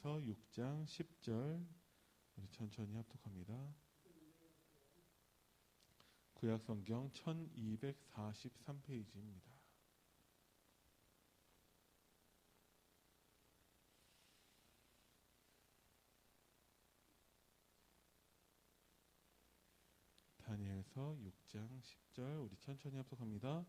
다니엘서 6장 10절 우리 천천히 합독합니다. 구약 성경 1243페이지입니다. 다니엘서 6장 10절 우리 천천히 합독합니다.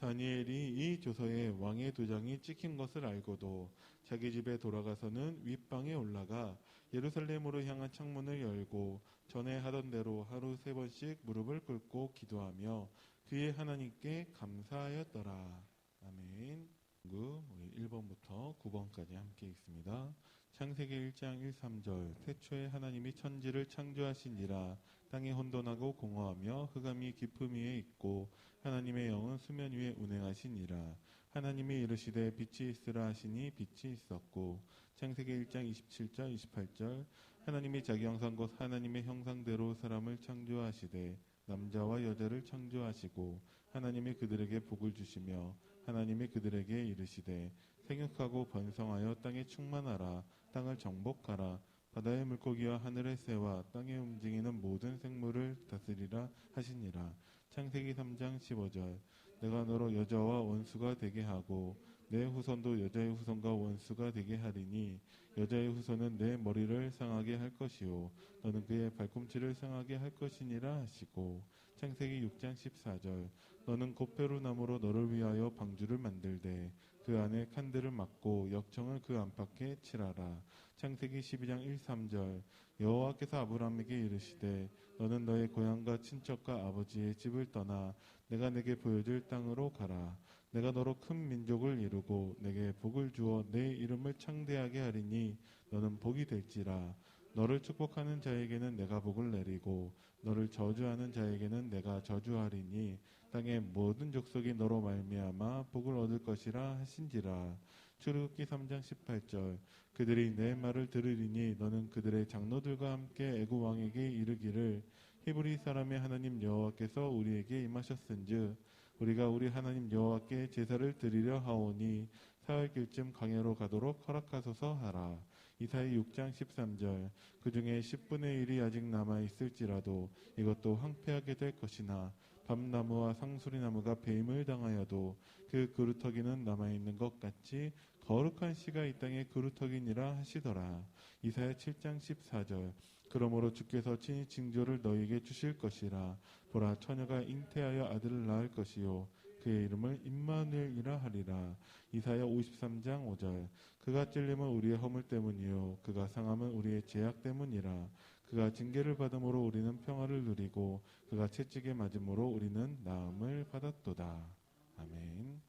다니엘이 이 조서에 왕의 도장이 찍힌 것을 알고도 자기 집에 돌아가서는 윗방에 올라가 예루살렘으로 향한 창문을 열고 전에 하던 대로 하루 세 번씩 무릎을 꿇고 기도하며 그의 하나님께 감사하였더라. 아멘. 우리 1번부터 9번까지 함께 읽습니다. 창세기 1장 1, 3절 태초에 하나님이 천지를 창조하시니라 땅이 혼돈하고 공허하며 흑암이 깊음 위에 있고 하나님의 영은 수면 위에 운행하시니라. 하나님이 이르시되 빛이 있으라 하시니 빛이 있었고 창세기 1장 27절 28절 하나님이 자기 형상 곧 하나님의 형상대로 사람을 창조하시되 남자와 여자를 창조하시고 하나님이 그들에게 복을 주시며 하나님이 그들에게 이르시되 생육하고 번성하여 땅에 충만하라. 땅을 정복하라 바다의 물고기와 하늘의 새와 땅에 움직이는 모든 생물을 다스리라 하시니라. 창세기 3장 15절. 내가 너로 여자와 원수가 되게 하고 내 후손도 여자의 후손과 원수가 되게 하리니 여자의 후손은 내 머리를 상하게 할 것이요 너는 그의 발꿈치를 상하게 할 것이니라 하시고. 창세기 6장 14절 너는 곱페루 나무로 너를 위하여 방주를 만들되 그 안에 칸들을 막고 역청을 그 안팎에 칠하라. 창세기 12장 1, 3절. 여호와께서 아브라함에게 이르시되 너는 너의 고향과 친척과 아버지의 집을 떠나 내가 내게 보여줄 땅으로 가라. 내가 너로 큰 민족을 이루고 내게 복을 주어 내 이름을 창대하게 하리니 너는 복이 될지라. 너를 축복하는 자에게는 내가 복을 내리고 너를 저주하는 자에게는 내가 저주하리니 땅의 모든 족속이 너로 말미암아 복을 얻을 것이라 하신지라. 출애굽기 3장 18절. 그들이 내 말을 들으리니 너는 그들의 장로들과 함께 애굽 왕에게 이르기를 히브리 사람의 하나님 여호와께서 우리에게 임하셨은즉 우리가 우리 하나님 여호와께 제사를 드리려 하오니 사흘길쯤 강야로 가도록 허락하소서 하라. 이사의 6장 13절. 그 중에 10분의 1이 아직 남아 있을지라도 이것도 황폐하게 될 것이나 밤나무와 상수리나무가 배임을 당하여도 그 그루터기는 남아 있는 것 같이 거룩한 씨가 이 땅에 그루터기니라 하시더라. 이사야 7장 14절. 그러므로 주께서 친히 징조를 너에게 주실 것이라. 보라 처녀가 잉태하여 아들을 낳을 것이요 그의 이름을 임마누엘이라 하리라. 이사야 53장 5절. 그가 찔림은 우리의 허물 때문이요 그가 상함은 우리의 죄악 때문이라. 그가 징계를 받음으로 우리는 평화를 누리고 그가 채찍에 맞음으로 우리는 나음을 받았도다. 아멘.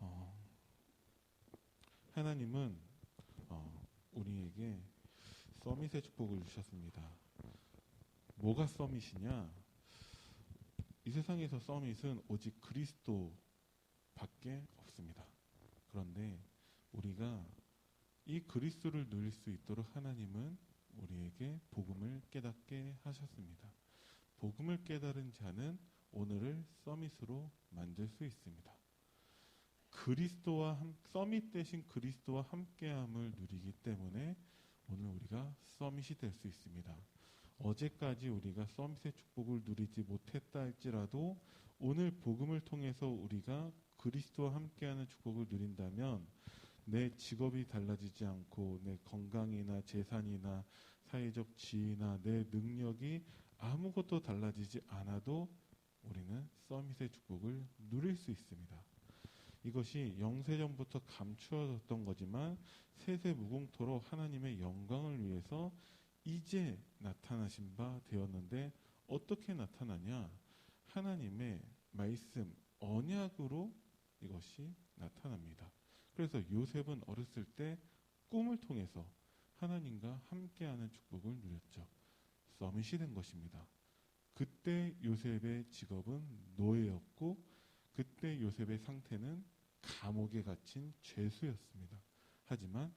어, 하나님은 어, 우리에게 서밋의 축복을 주셨습니다. 뭐가 서밋이냐? 이 세상에서 서밋은 오직 그리스도 밖에 없습니다. 그런데 우리가 이 그리스도를 누릴 수 있도록 하나님은 우리에게 복음을 깨닫게 하셨습니다. 복음을 깨달은 자는 오늘을 서밋으로 만들 수 있습니다. 그리스도와 함, 서밋 대신 그리스도와 함께함을 누리기 때문에 오늘 우리가 서밋이 될 수 있습니다. 어제까지 우리가 서밋의 축복을 누리지 못했다 할지라도 오늘 복음을 통해서 우리가 그리스도와 함께하는 축복을 누린다면 내 직업이 달라지지 않고 내 건강이나 재산이나 사회적 지위나 내 능력이 아무것도 달라지지 않아도 우리는 서밋의 축복을 누릴 수 있습니다. 이것이 영세전부터 감추어졌던 거지만 세세 무궁토로 하나님의 영광을 위해서 이제 나타나신 바 되었는데 어떻게 나타나냐? 하나님의 말씀, 언약으로 이것이 나타납니다. 그래서 요셉은 어렸을 때 꿈을 통해서 하나님과 함께하는 축복을 누렸죠. 서밋이 된 것입니다. 그때 요셉의 직업은 노예였고 그때 요셉의 상태는 감옥에 갇힌 죄수였습니다. 하지만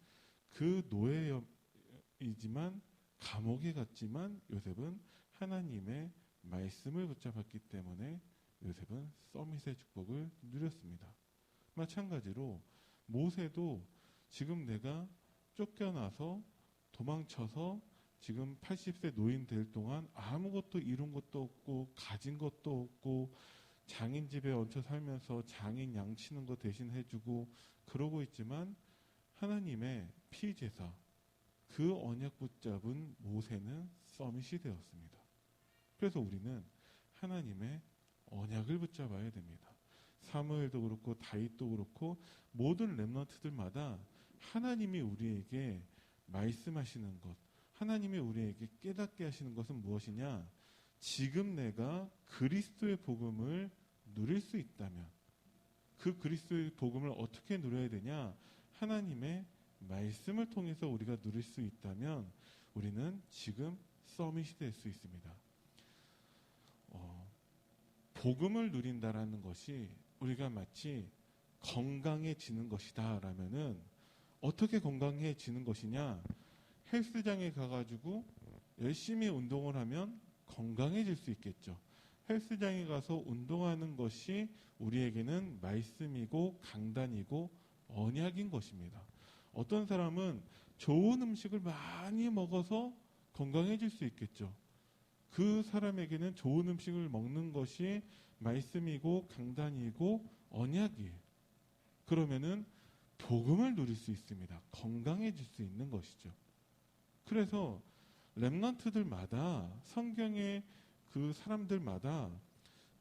그 노예이지만 감옥에 갔지만 요셉은 하나님의 말씀을 붙잡았기 때문에 요셉은 서밋의 축복을 누렸습니다. 마찬가지로 모세도 지금 내가 쫓겨나서 도망쳐서 지금 80세 노인 될 동안 아무것도 이룬 것도 없고 가진 것도 없고 장인 집에 얹혀 살면서 장인 양치는 거 대신 해주고 그러고 있지만 하나님의 피제사 그 언약 붙잡은 모세는 서밋이 되었습니다. 그래서 우리는 하나님의 언약을 붙잡아야 됩니다. 사무엘도 그렇고 다윗도 그렇고 모든 렘넌트들마다 하나님이 우리에게 말씀하시는 것, 하나님이 우리에게 깨닫게 하시는 것은 무엇이냐? 지금 내가 그리스도의 복음을 누릴 수 있다면 그 그리스도의 복음을 어떻게 누려야 되냐? 하나님의 말씀을 통해서 우리가 누릴 수 있다면 우리는 지금 서밋이 될 수 있습니다. 어, 복음을 누린다라는 것이 우리가 마치 건강해지는 것이다 라면은 어떻게 건강해지는 것이냐? 헬스장에 가가지고 열심히 운동을 하면 건강해질 수 있겠죠. 헬스장에 가서 운동하는 것이 우리에게는 말씀이고 강단이고 언약인 것입니다. 어떤 사람은 좋은 음식을 많이 먹어서 건강해질 수 있겠죠. 그 사람에게는 좋은 음식을 먹는 것이 말씀이고 강단이고 언약이에요. 그러면은 복음을 누릴 수 있습니다. 건강해질 수 있는 것이죠. 그래서 렘넌트들마다 성경의 그 사람들마다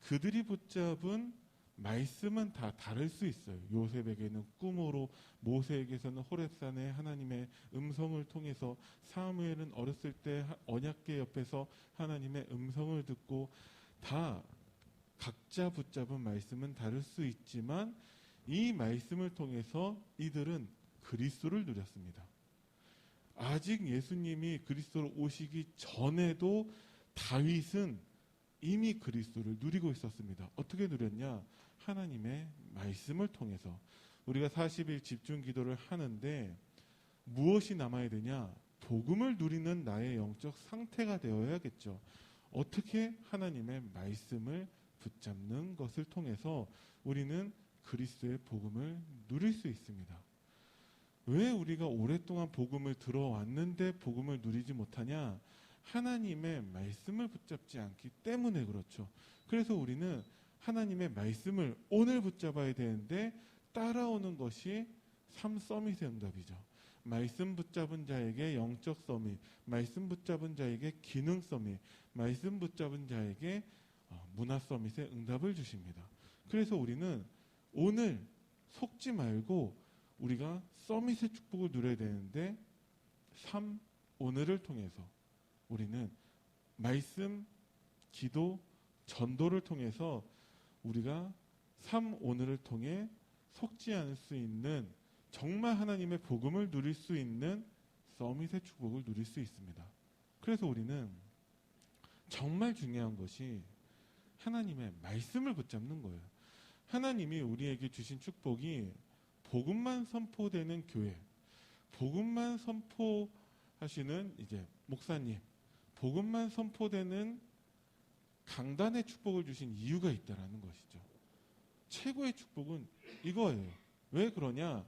그들이 붙잡은 말씀은 다 다를 수 있어요. 요셉에게는 꿈으로, 모세에게서는 호렙산의 하나님의 음성을 통해서, 사무엘은 어렸을 때 언약계 옆에서 하나님의 음성을 듣고 다 각자 붙잡은 말씀은 다를 수 있지만 이 말씀을 통해서 이들은 그리스도를 누렸습니다. 아직 예수님이 그리스도로 오시기 전에도 다윗은 이미 그리스도를 누리고 있었습니다. 어떻게 누렸냐? 하나님의 말씀을 통해서 우리가 40일 집중 기도를 하는데 무엇이 남아야 되냐? 복음을 누리는 나의 영적 상태가 되어야겠죠. 어떻게 하나님의 말씀을 붙잡는 것을 통해서 우리는 그리스도의 복음을 누릴 수 있습니다. 왜 우리가 오랫동안 복음을 들어왔는데 복음을 누리지 못하냐? 하나님의 말씀을 붙잡지 않기 때문에 그렇죠. 그래서 우리는 하나님의 말씀을 오늘 붙잡아야 되는데 따라오는 것이 삼 서밋의 응답이죠. 말씀 붙잡은 자에게 영적 서밋, 말씀 붙잡은 자에게 기능 서밋, 말씀 붙잡은 자에게 어, 문화 서밋의 응답을 주십니다. 그래서 우리는 오늘 속지 말고 우리가 서밋의 축복을 누려야 되는데 3 오늘을 통해서 우리는 말씀, 기도, 전도를 통해서 우리가 3 오늘을 통해 속지 않을 수 있는 정말 하나님의 복음을 누릴 수 있는 서밋의 축복을 누릴 수 있습니다. 그래서 우리는 정말 중요한 것이 하나님의 말씀을 붙잡는 거예요. 하나님이 우리에게 주신 축복이 복음만 선포되는 교회, 복음만 선포하시는 이제 목사님, 복음만 선포되는 강단의 축복을 주신 이유가 있다라는 것이죠. 최고의 축복은 이거예요. 왜 그러냐?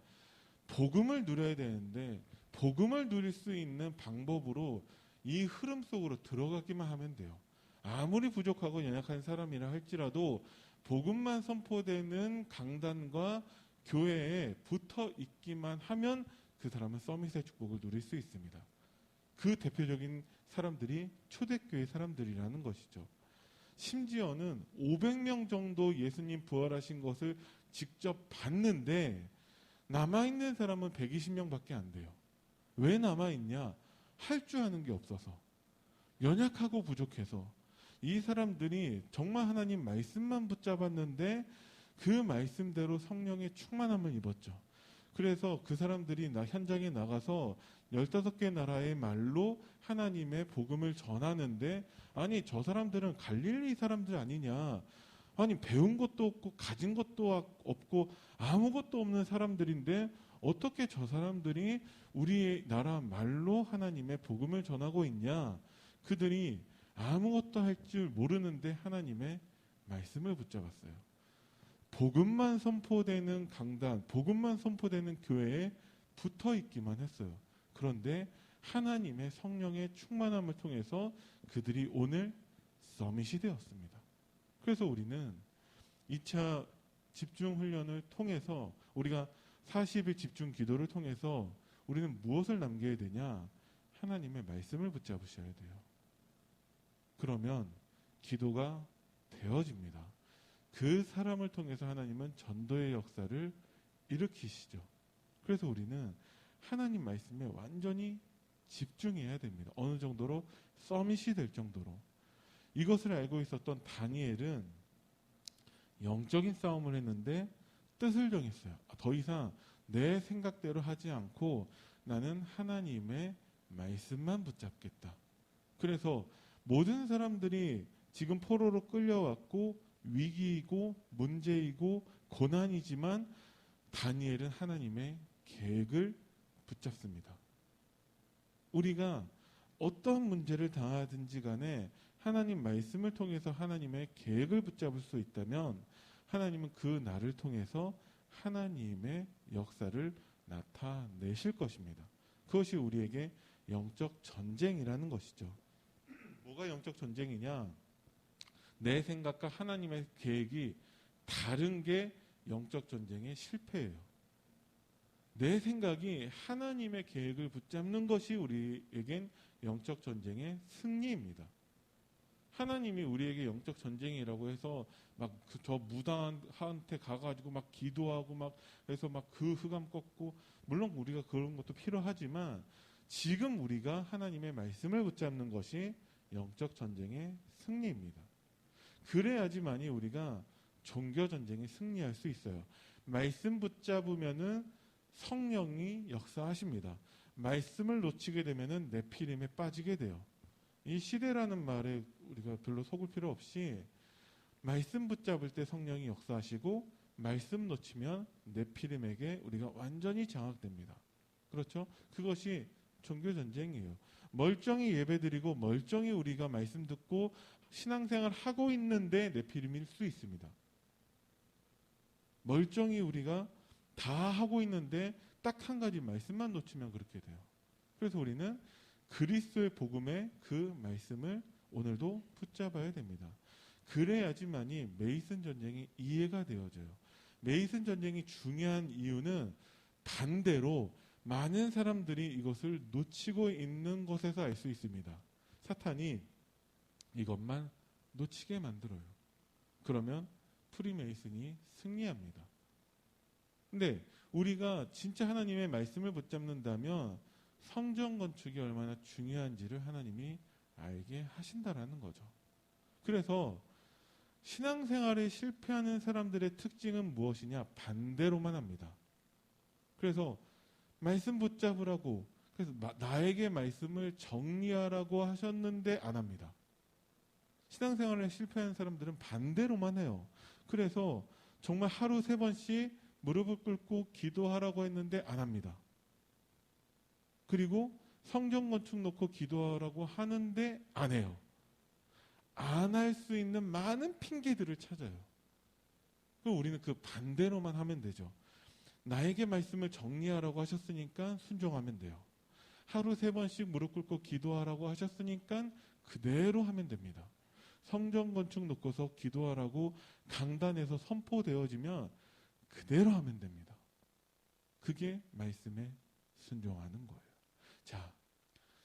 복음을 누려야 되는데 복음을 누릴 수 있는 방법으로 이 흐름 속으로 들어가기만 하면 돼요. 아무리 부족하고 연약한 사람이라 할지라도 복음만 선포되는 강단과 교회에 붙어 있기만 하면 그 사람은 서밋의 축복을 누릴 수 있습니다. 그 대표적인 사람들이 초대교회 사람들이라는 것이죠. 심지어는 500명 정도 예수님 부활하신 것을 직접 봤는데 남아있는 사람은 120명 밖에 안 돼요. 왜 남아있냐? 할 줄 아는 게 없어서. 연약하고 부족해서. 이 사람들이 정말 하나님 말씀만 붙잡았는데 그 말씀대로 성령의 충만함을 입었죠. 그래서 그 사람들이 나 현장에 나가서 15개 나라의 말로 하나님의 복음을 전하는데 아니 저 사람들은 갈릴리 사람들 아니냐 아니 배운 것도 없고 가진 것도 없고 아무것도 없는 사람들인데 어떻게 저 사람들이 우리 나라 말로 하나님의 복음을 전하고 있냐 그들이 아무것도 할 줄 모르는데 하나님의 말씀을 붙잡았어요. 복음만 선포되는 강단, 복음만 선포되는 교회에 붙어 있기만 했어요. 그런데 하나님의 성령의 충만함을 통해서 그들이 오늘 서밋이 되었습니다. 그래서 우리는 2차 집중 훈련을 통해서 우리가 40일 집중 기도를 통해서 우리는 무엇을 남겨야 되냐? 하나님의 말씀을 붙잡으셔야 돼요. 그러면 기도가 되어집니다. 그 사람을 통해서 하나님은 전도의 역사를 일으키시죠. 그래서 우리는 하나님 말씀에 완전히 집중해야 됩니다. 어느 정도로 서밋이 될 정도로. 이것을 알고 있었던 다니엘은 영적인 싸움을 했는데 뜻을 정했어요. 더 이상 내 생각대로 하지 않고 나는 하나님의 말씀만 붙잡겠다. 그래서 모든 사람들이 지금 포로로 끌려왔고 위기이고 문제이고 고난이지만 다니엘은 하나님의 계획을 붙잡습니다. 우리가 어떤 문제를 당하든지 간에 하나님 말씀을 통해서 하나님의 계획을 붙잡을 수 있다면 하나님은 그 나를 통해서 하나님의 역사를 나타내실 것입니다. 그것이 우리에게 영적 전쟁이라는 것이죠. 뭐가 영적 전쟁이냐? 내 생각과 하나님의 계획이 다른 게 영적 전쟁의 실패예요. 내 생각이 하나님의 계획을 붙잡는 것이 우리에겐 영적 전쟁의 승리입니다. 하나님이 우리에게 영적 전쟁이라고 해서 막 저 무당한테 가가지고 막 기도하고 막 해서 막 그 흑암 꺾고 물론 우리가 그런 것도 필요하지만 지금 우리가 하나님의 말씀을 붙잡는 것이 영적 전쟁의 승리입니다. 그래야지만이 우리가 종교 전쟁에 승리할 수 있어요. 말씀 붙잡으면은 성령이 역사하십니다. 말씀을 놓치게 되면은 내피림에 빠지게 돼요. 이 시대라는 말에 우리가 별로 속을 필요 없이 말씀 붙잡을 때 성령이 역사하시고 말씀 놓치면 내피림에게 우리가 완전히 장악됩니다. 그렇죠? 그것이 종교 전쟁이에요. 멀쩡히 예배드리고 멀쩡히 우리가 말씀 듣고 신앙생활 하고 있는데 내피림일 수 있습니다. 멀쩡히 우리가 다 하고 있는데 딱 한 가지 말씀만 놓치면 그렇게 돼요. 그래서 우리는 그리스도의 복음의 그 말씀을 오늘도 붙잡아야 됩니다. 그래야지만이 메이슨 전쟁이 이해가 되어져요. 메이슨 전쟁이 중요한 이유는 반대로 많은 사람들이 이것을 놓치고 있는 것에서 알 수 있습니다. 사탄이 이것만 놓치게 만들어요. 그러면 프리메이슨이 승리합니다. 근데 우리가 진짜 하나님의 말씀을 붙잡는다면 성전 건축이 얼마나 중요한지를 하나님이 알게 하신다라는 거죠. 그래서 신앙생활에 실패하는 사람들의 특징은 무엇이냐? 반대로만 합니다. 그래서 말씀 붙잡으라고 그래서 나에게 말씀을 정리하라고 하셨는데 안 합니다. 신앙생활에 실패하는 사람들은 반대로만 해요. 그래서 정말 하루 세 번씩 무릎을 꿇고 기도하라고 했는데 안 합니다. 그리고 성경 건축 놓고 기도하라고 하는데 안 해요. 안 할 수 있는 많은 핑계들을 찾아요. 그럼 우리는 그 반대로만 하면 되죠. 나에게 말씀을 정리하라고 하셨으니까 순종하면 돼요. 하루 세 번씩 무릎 꿇고 기도하라고 하셨으니까 그대로 하면 됩니다. 성전 건축 놓고서 기도하라고 강단에서 선포되어지면 그대로 하면 됩니다. 그게 말씀에 순종하는 거예요. 자,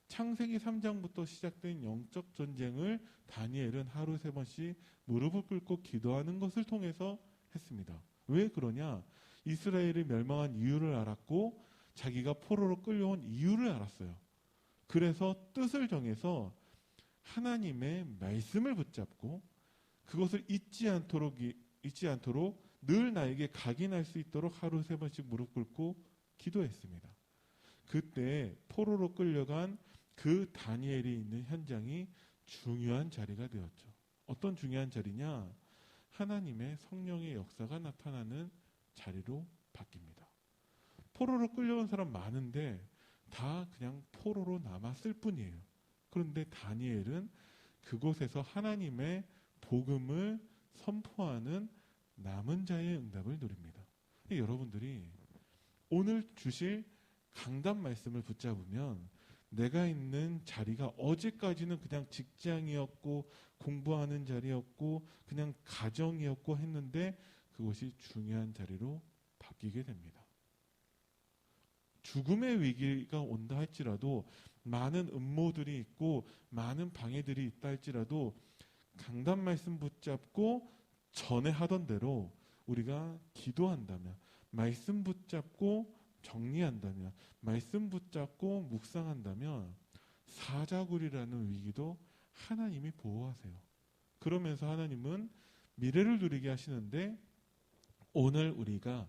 창세기 3장부터 시작된 영적 전쟁을 다니엘은 하루 세 번씩 무릎을 꿇고 기도하는 것을 통해서 했습니다. 왜 그러냐? 이스라엘이 멸망한 이유를 알았고 자기가 포로로 끌려온 이유를 알았어요. 그래서 뜻을 정해서 하나님의 말씀을 붙잡고 그것을 잊지 않도록 잊지 않도록 늘 나에게 각인할 수 있도록 하루 세 번씩 무릎 꿇고 기도했습니다. 그때 포로로 끌려간 그 다니엘이 있는 현장이 중요한 자리가 되었죠. 어떤 중요한 자리냐? 하나님의 성령의 역사가 나타나는 자리로 바뀝니다. 포로로 끌려온 사람 많은데 다 그냥 포로로 남았을 뿐이에요. 그런데 다니엘은 그곳에서 하나님의 복음을 선포하는 남은 자의 응답을 누립니다. 여러분들이 오늘 주실 강단 말씀을 붙잡으면 내가 있는 자리가 어제까지는 그냥 직장이었고 공부하는 자리였고 그냥 가정이었고 했는데 그것이 중요한 자리로 바뀌게 됩니다. 죽음의 위기가 온다 할지라도 많은 음모들이 있고 많은 방해들이 있다 할지라도 강단 말씀 붙잡고 전에 하던 대로 우리가 기도한다면 말씀 붙잡고 정리한다면 말씀 붙잡고 묵상한다면 사자굴이라는 위기도 하나님이 보호하세요. 그러면서 하나님은 미래를 누리게 하시는데 오늘 우리가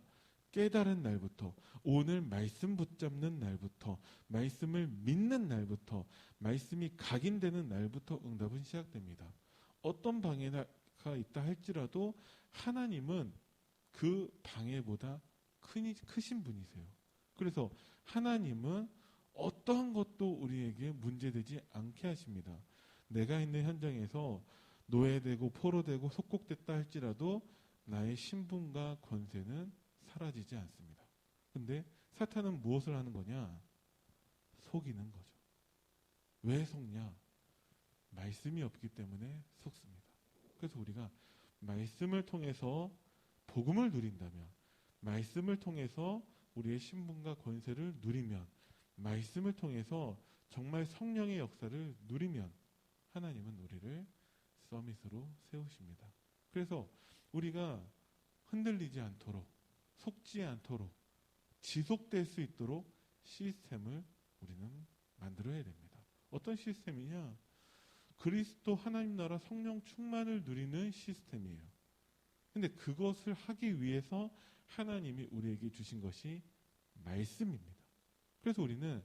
깨달은 날부터 오늘 말씀 붙잡는 날부터 말씀을 믿는 날부터 말씀이 각인되는 날부터 응답은 시작됩니다. 어떤 방해가 있다 할지라도 하나님은 그 방해보다 크니, 크신 분이세요. 그래서 하나님은 어떠한 것도 우리에게 문제되지 않게 하십니다. 내가 있는 현장에서 노예되고 포로되고 속국됐다 할지라도 나의 신분과 권세는 사라지지 않습니다. 근데 사탄은 무엇을 하는 거냐? 속이는 거죠. 왜 속냐? 말씀이 없기 때문에 속습니다. 그래서 우리가 말씀을 통해서 복음을 누린다면, 말씀을 통해서 우리의 신분과 권세를 누리면, 말씀을 통해서 정말 성령의 역사를 누리면, 하나님은 우리를 서밋으로 세우십니다. 그래서 우리가 흔들리지 않도록, 속지 않도록, 지속될 수 있도록 시스템을 우리는 만들어야 됩니다. 어떤 시스템이냐? 그리스도 하나님 나라 성령 충만을 누리는 시스템이에요. 근데 그것을 하기 위해서 하나님이 우리에게 주신 것이 말씀입니다. 그래서 우리는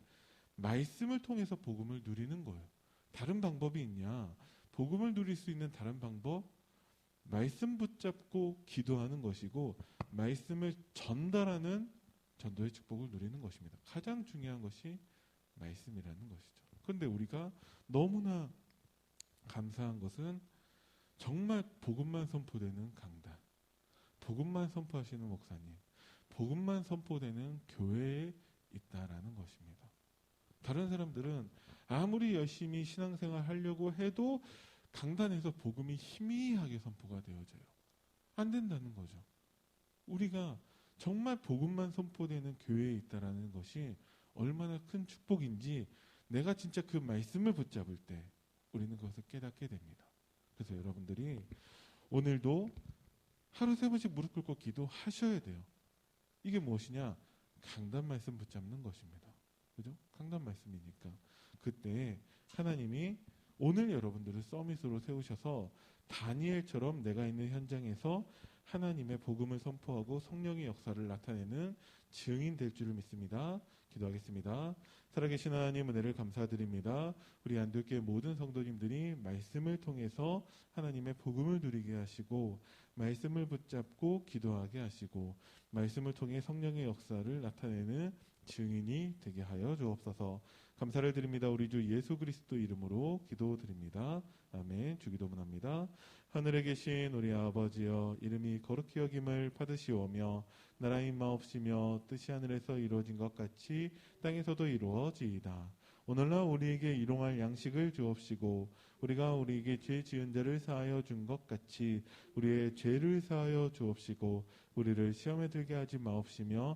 말씀을 통해서 복음을 누리는 거예요. 다른 방법이 있냐? 복음을 누릴 수 있는 다른 방법? 말씀 붙잡고 기도하는 것이고, 말씀을 전달하는 전도의 축복을 누리는 것입니다. 가장 중요한 것이 말씀이라는 것이죠. 그런데 우리가 너무나 감사한 것은 정말 복음만 선포되는 강단, 복음만 선포하시는 목사님, 복음만 선포되는 교회에 있다라는 것입니다. 다른 사람들은 아무리 열심히 신앙생활 하려고 해도 강단에서 복음이 희미하게 선포가 되어져요. 안 된다는 거죠. 우리가 정말 복음만 선포되는 교회에 있다라는 것이 얼마나 큰 축복인지 내가 진짜 그 말씀을 붙잡을 때 우리는 그것을 깨닫게 됩니다. 그래서 여러분들이 오늘도 하루 세 번씩 무릎 꿇고 기도하셔야 돼요. 이게 무엇이냐? 강단 말씀 붙잡는 것입니다. 그죠? 강단 말씀이니까. 그때 하나님이 오늘 여러분들을 서밋으로 세우셔서 다니엘처럼 내가 있는 현장에서 하나님의 복음을 선포하고 성령의 역사를 나타내는 증인 될 줄을 믿습니다. 기도하겠습니다. 살아계신 하나님 은혜를 감사드립니다. 우리 안도교회 모든 성도님들이 말씀을 통해서 하나님의 복음을 누리게 하시고 말씀을 붙잡고 기도하게 하시고 말씀을 통해 성령의 역사를 나타내는 증인이 되게 하여 주옵소서. 감사를 드립니다. 우리 주 예수 그리스도 이름으로 기도드립니다. 아멘. 주기도문합니다. 하늘에 계신 우리 아버지여 이름이 거룩히 여김을 받으시오며 나라의 마옵시며 뜻이 하늘에서 이루어진 것 같이 땅에서도 이루어지이다. 오늘날 우리에게 일용할 양식을 주옵시고 우리가 우리에게 죄 지은 자를 사하여 준 것 같이 우리의 죄를 사하여 주옵시고 우리를 시험에 들게 하지 마옵시며